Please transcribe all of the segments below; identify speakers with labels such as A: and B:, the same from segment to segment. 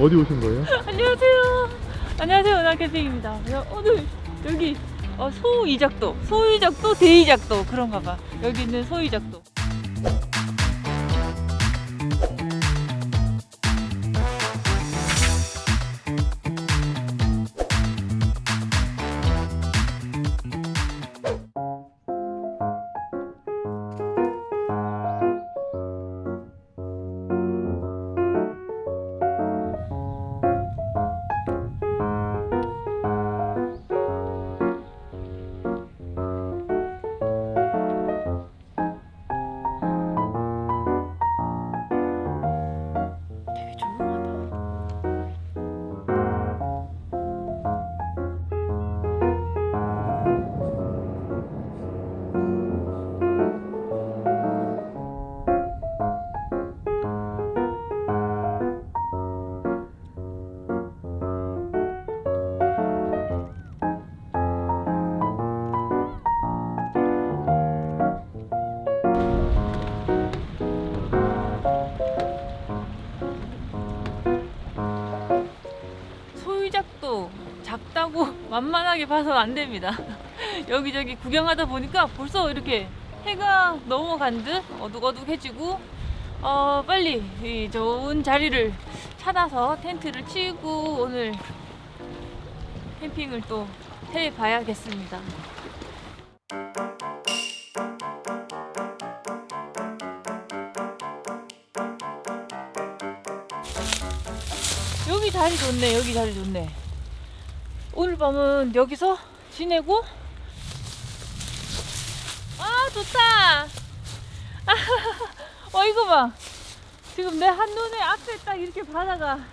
A: 어디 오신 거예요?
B: 안녕하세요. 안녕하세요. 은하 캠핑입니다. 그래서 오늘 여기 어, 소이작도, 소이작도, 대이작도 그런가 봐. 여기 있는 소이작도. 만만하게 봐서는 안 됩니다. 여기저기 구경하다 보니까 벌써 이렇게 해가 넘어간 듯 어둑어둑해지고 어, 빨리 이 좋은 자리를 찾아서 텐트를 치고 오늘 캠핑을 또 해봐야겠습니다. 여기 자리 좋네. 여기 자리 좋네. 오늘 밤은 여기서 지내고 아 좋다. 어 이거 봐. 지금 내 한눈에 앞에 딱 이렇게 바다가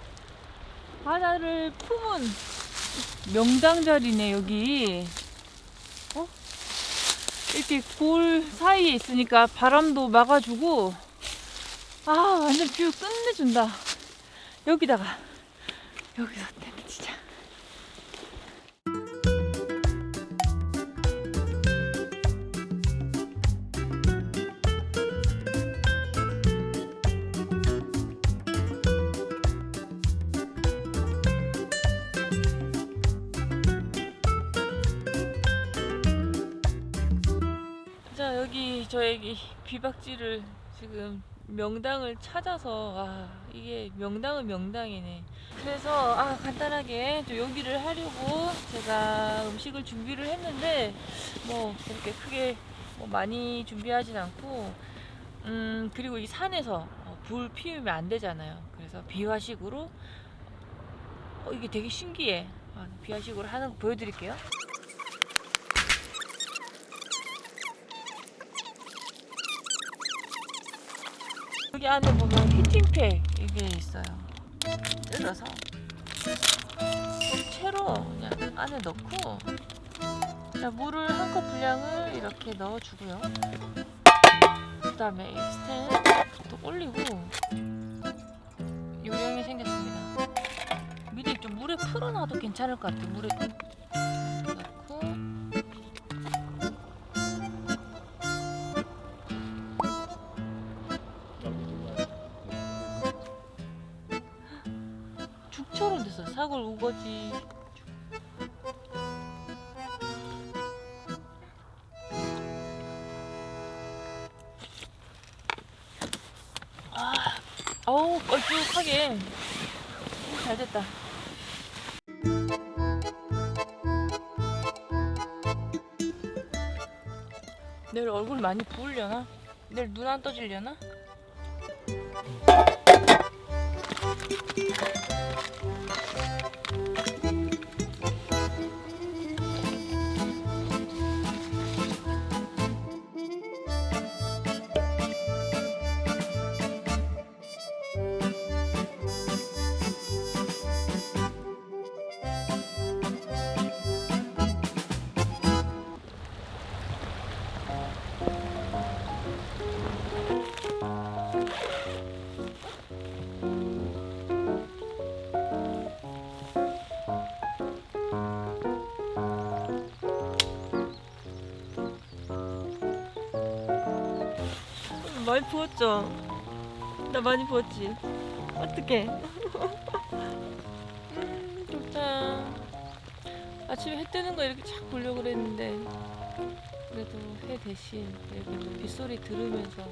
B: 바다를 품은 명당 자리네 여기. 어? 이렇게 골 사이에 있으니까 바람도 막아주고 아 완전 뷰 끝내준다. 여기다가 여기서 저에게 비박지를 지금 명당을 찾아서 아 이게 명당은 명당이네. 그래서 아 간단하게 좀 요기를 하려고 제가 음식을 준비를 했는데 뭐 그렇게 크게 뭐 많이 준비하진 않고 음 그리고 이 산에서 어, 불 피우면 안 되잖아요. 그래서 비화식으로 어, 이게 되게 신기해. 아, 비화식으로 하는 거 보여드릴게요 여기 안에 보면 히팅팩 이게 있어요. 뜯어서 좀 채로 그냥 안에 넣고 자 물을 한 컵 분량을 이렇게 넣어주고요. 그 다음에 이 스탠드 올리고 요령이 생겼습니다. 미리 좀 물에 풀어놔도 괜찮을 것 같아. 물에 사골 우거지. 아, 어우 걸쭉하게 오, 잘 됐다. 내일 얼굴 많이 부으려나? 내일 눈 안 떠지려나? 많이 부었죠? 나 많이 부었지? 어떡해? 음, 좋다.
C: 아침에 해 뜨는 거 이렇게 착 보려고 그랬는데 그래도 해 대신 이렇게 또 빗소리 들으면서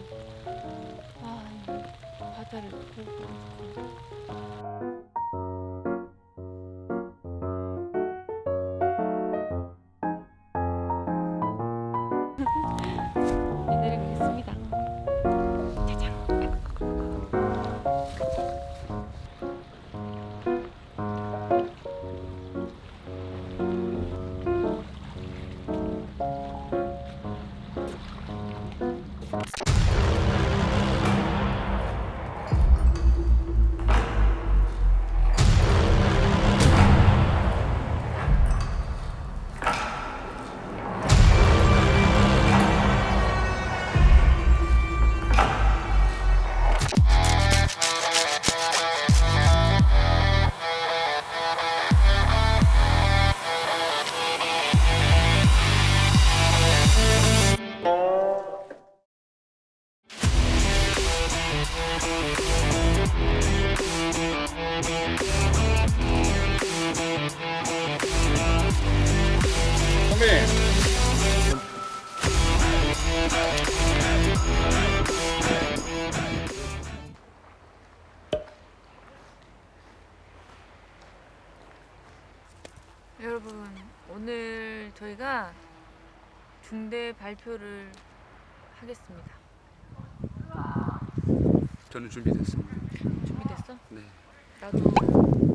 C: 아, 바다를 보고. 여러분 오늘 저희가 중대 발표를 하겠습니다.
A: 저는 준비됐습니다.
C: 준비됐어?
A: 네.
C: 나도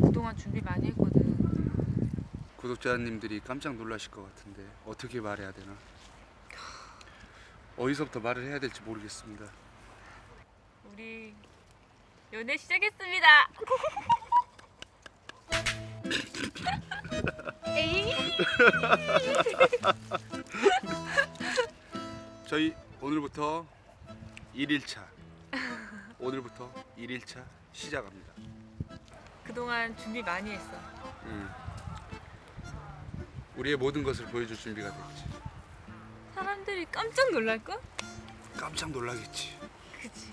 C: 그동안 준비 많이 했거든.
A: 구독자님들이 깜짝 놀라실 것 같은데 어떻게 말해야 되나? 어디서부터 말을 해야 될지 모르겠습니다.
C: 우리 연애 시작했습니다. 에이?
A: 저희 오늘부터 1일차 오늘부터 1일차 시작합니다.
C: 그동안 준비 많이 했어.
A: 음. 우리의 모든 것을 보여줄 준비가 됐지.
C: 사람들이 깜짝 놀랄 걸?
A: 깜짝 놀라겠지.
C: 그치.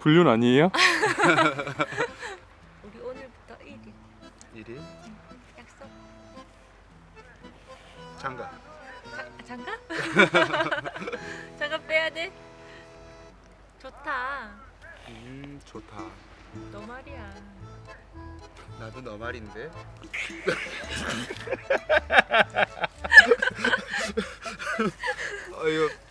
D: 불륜 아니에요?
C: 우리 오늘부터 1일
A: 1일
C: 약속.
A: 장가.
C: 자, 장가? 장가 빼야 돼. 좋다.
A: 음 좋다.
C: 너 말이야.
A: 나도 너 말인데. 어휴. 음.